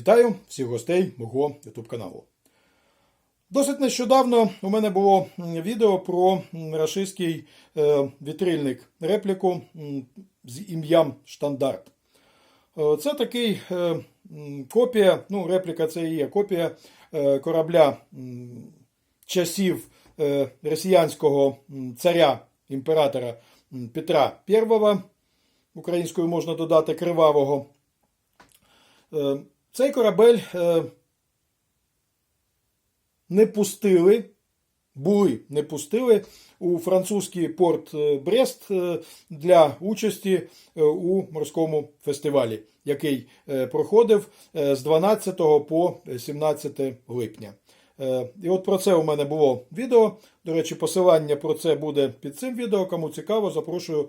Вітаю всіх гостей мого YouTube каналу. Досить нещодавно у мене було відео про рашистський е, вітрильник репліку з ім'ям Штандарт. Е, Це такий е, копія, ну, репліка це і є копія корабля часів росіянського царя імператора Петра I, українською можна додати кривавого. Цей корабель е, не пустили, були не пустили у французький порт е, Брест е, для участі е, у морському фестивалі, який проходив з 12 по 17 липня. І от про це у мене було відео. До речі, посилання про це буде під цим відео. Кому цікаво, запрошую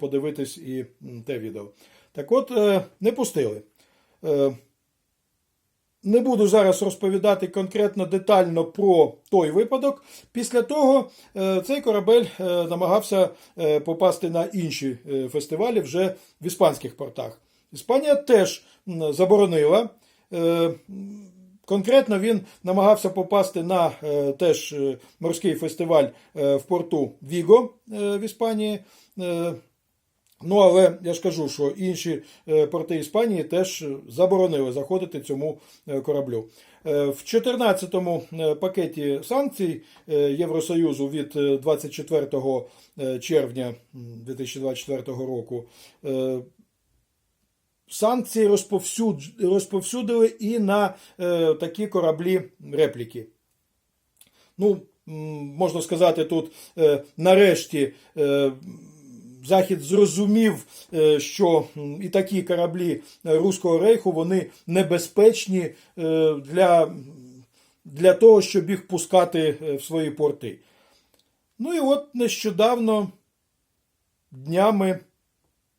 подивитись і те відео. Так от, не пустили. Не буду зараз розповідати конкретно детально про той випадок. Після того е, цей корабель е, намагався е, попасти на інші фестивалі вже в іспанських портах. Іспанія теж заборонила. Конкретно він намагався попасти на теж морський фестиваль в порту Віго в Іспанії. Ну, але я ж кажу, що інші е, порти Іспанії теж заборонили заходити цьому е, кораблю. Е, В 14-му е, пакеті санкцій Євросоюзу від е, 24 е, червня 2024 року санкції розповсюдили і на такі кораблі репліки. Ну, можна сказати, тут нарешті Захід зрозумів, е, що і такі кораблі е, Руського рейху вони небезпечні е, для, для того, щоб їх пускати в свої порти. Ну і от нещодавно днями,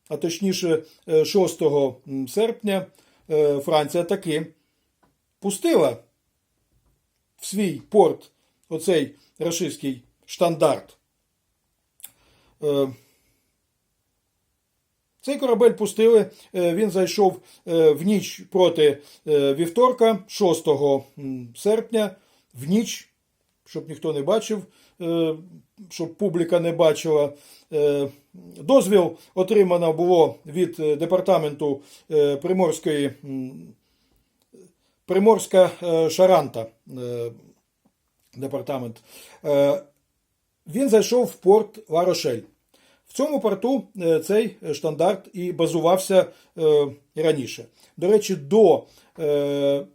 а точніше е, 6 серпня, Франція таки пустила в свій порт оцей рашистський штандарт. Цей корабель пустили, е, він зайшов е, в ніч проти е, вівторка, 6 серпня, в ніч, щоб ніхто не бачив, щоб публіка не бачила. Дозвіл отримано було від департаменту Приморської Приморська Шаранта. Департамент. Він зайшов в порт Ларошель. В цьому порту е, цей штандарт і базувався е, раніше. До речі, до е,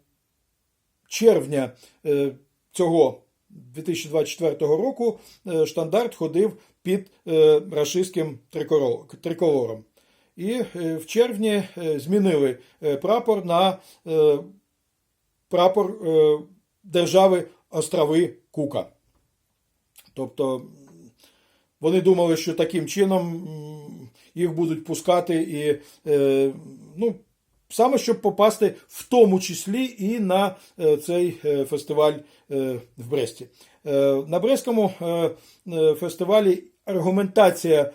червня е, цього 2024 року е, штандарт ходив під е, рашистським триколором. І е, в червні е, змінили е, прапор на е, прапор е, держави Острови Кука. Тобто вони думали, що таким чином їх будуть пускати і е, ну, саме щоб попасти в тому числі і на е, цей е, фестиваль в Бресті. На Брестському фестивалі аргументація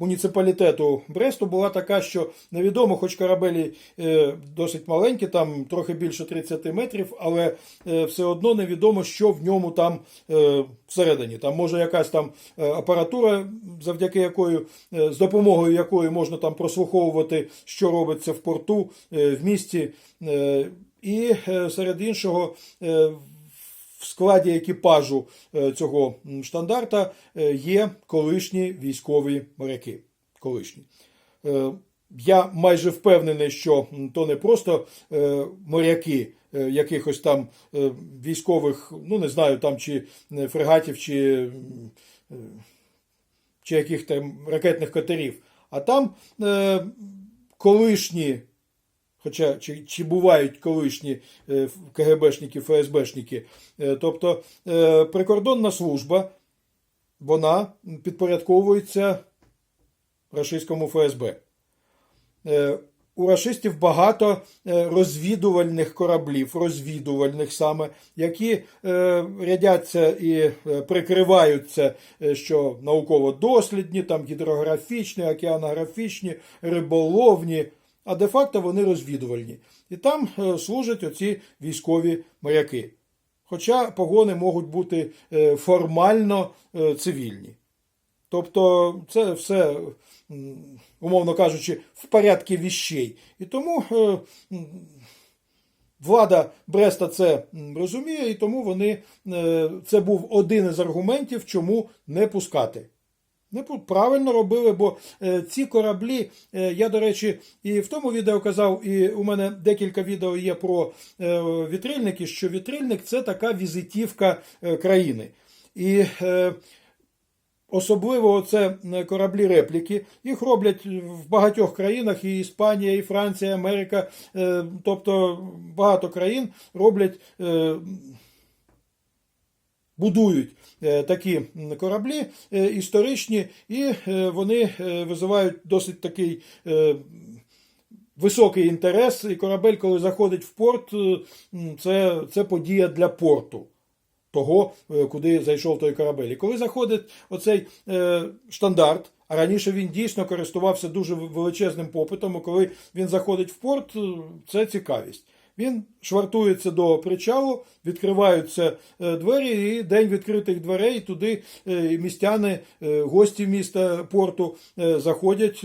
муніципалітету Бресту була така, що невідомо, хоч корабелі е, досить маленькі, там трохи більше 30 метрів, але е, все одно невідомо, що в ньому там е, всередині. Там може якась там апаратура, завдяки якої, з допомогою якої можна там прослуховувати, що робиться в порту, в місті. І серед іншого. В складі екіпажу е, цього штандарта е, є колишні військові моряки. Колишні. Е, Я майже впевнений, що то не просто моряки якихось там військових, ну не знаю, там чи фрегатів, чи, чи яких там ракетних катерів, а там колишні Хоча чи, чи бувають колишні е, КГБшники, ФСБшники. Е, Тобто е, прикордонна служба вона підпорядковується рашистському ФСБ. У рашистів багато розвідувальних кораблів, розвідувальних саме, які рядяться і прикриваються, що науково-дослідні, там гідрографічні, океанографічні, риболовні, а де-факто вони розвідувальні. І там е, служать оці військові моряки. Хоча погони можуть бути е, формально е, цивільні. Тобто це все, умовно кажучи, в порядку віщей. І тому влада Бреста це розуміє, і тому вони, це був один із аргументів, чому не пускати. Не правильно робили, бо е, ці кораблі, е, я, до речі, і в тому відео казав, і у мене декілька відео є про е, вітрильники, що вітрильник це така візитівка країни. І Особливо це кораблі репліки. Їх роблять в багатьох країнах, і Іспанія, і Франція, Америка. Тобто багато країн роблять, будують е, такі кораблі е, історичні, і е, вони визивають досить такий. Високий інтерес, і корабель, коли заходить в порт, це, це подія для порту того, куди зайшов той корабель. І коли заходить оцей е, штандарт, а раніше він дійсно користувався дуже величезним попитом, і коли він заходить в порт, це цікавість. Він швартується до причалу, відкриваються е, двері, і день відкритих дверей туди е, містяни, е, гості міста порту заходять,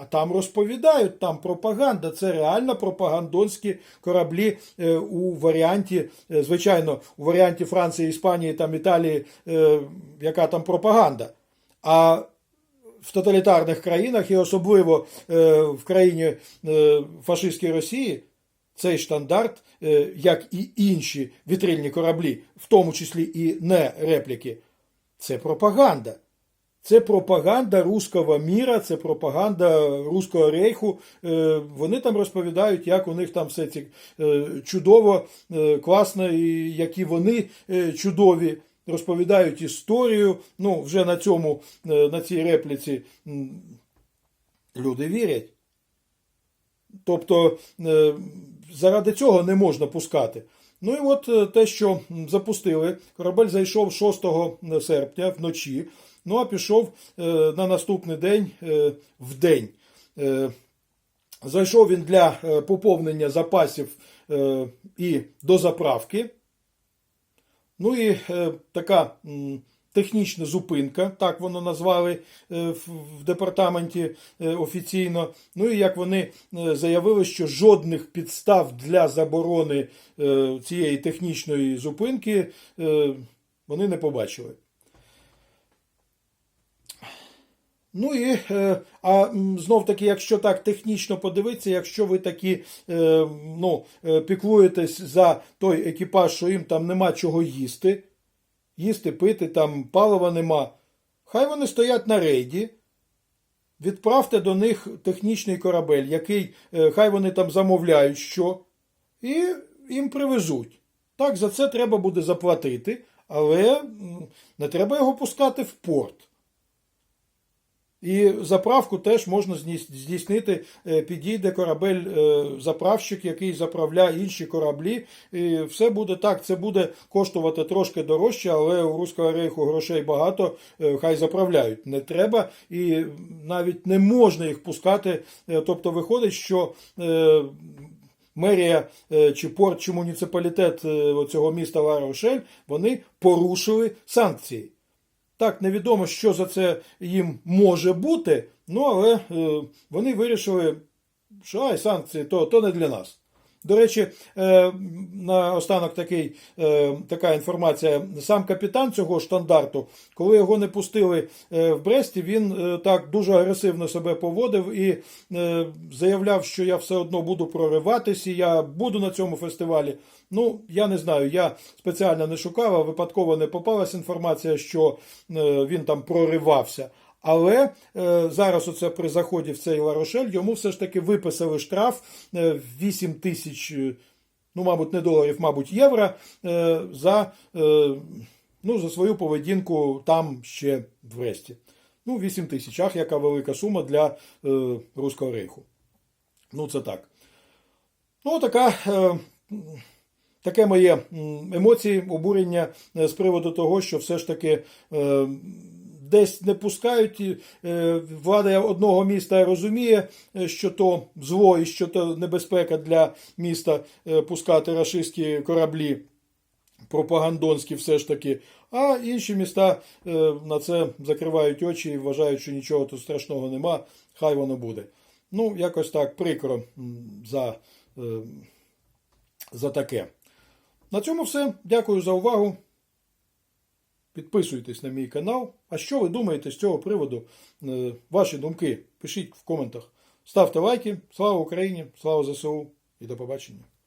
а там розповідають, там пропаганда. Це реально пропагандонські кораблі у варіанті, звичайно, у варіанті Франції, Іспанії, там Італії, яка там пропаганда. А в тоталітарних країнах, і особливо в країні фашистській Росії, цей штандарт, е, як і інші вітрильні кораблі, в тому числі і не репліки, це пропаганда. Це пропаганда руського міра, це пропаганда руського рейху. Е, Вони там розповідають, як у них там все ці е, чудово, класно, і які вони чудові. Розповідають історію. Ну, вже на цьому, на цій репліці люди вірять. Тобто заради цього не можна пускати. Ну і от е, те, що запустили, корабель зайшов 6 серпня вночі, ну а пішов е, на наступний день е, в день. Зайшов він для поповнення запасів і до заправки. Ну і така технічна зупинка, так воно назвали е, в, департаменті е, офіційно. Ну і як вони е, заявили, що жодних підстав для заборони цієї технічної зупинки вони не побачили. Ну і а знов таки, якщо так технічно подивитися, якщо ви такі ну, піклуєтесь за той екіпаж, що їм там нема чого їсти, їсти, пити, там палива нема, хай вони стоять на рейді. Відправте до них технічний корабель, який е, хай вони там замовляють що, і їм привезуть. Так, за це треба буде заплатити, але не треба його пускати в порт. І заправку теж можна здійснити, е, підійде корабель е, заправщик, який заправляє інші кораблі. І все буде так. Це буде коштувати трошки дорожче, але у Руського рейху грошей багато, е, хай заправляють. Не треба і навіть не можна їх пускати. Тобто виходить, що. Мерія чи порт, чи муніципалітет цього міста Ла-Рошель, вони порушили санкції. Так, невідомо, що за це їм може бути, ну але е, вони вирішили, що ай, санкції то, то не для нас. До речі, е, на останок такий, е, така інформація. Сам капітан цього штандарту, коли його не пустили е, в Бресті, він так дуже агресивно себе поводив і заявляв, що я все одно буду прориватися, я буду на цьому фестивалі. Ну, я не знаю, я спеціально не шукав, а випадково не попалась інформація, що він там проривався. Але е, зараз, оце при заході в цей Ларошель, йому все ж таки виписали штраф е, в 8 тисяч, е, ну, мабуть, не доларів, мабуть, євро е, за, е, ну, за свою поведінку там ще в Бресті. Ну, 8 тисяч, ах, яка велика сума для е, Руського рейху. Ну, це так. Ну, така. Е, Таке моє емоції, обурення е, з приводу того, що все ж таки е, десь не пускають. е, Влада одного міста розуміє, е, що то зло і що то небезпека для міста е, пускати рашистські кораблі пропагандонські все ж таки, а інші міста на це закривають очі і вважають, що нічого тут страшного нема, хай воно буде. Ну, якось так прикро за, за таке. На цьому все. Дякую за увагу. Підписуйтесь на мій канал. А що ви думаєте з цього приводу? Е, Ваші думки пишіть в коментах. Ставте лайки. Слава Україні! Слава ЗСУ і до побачення!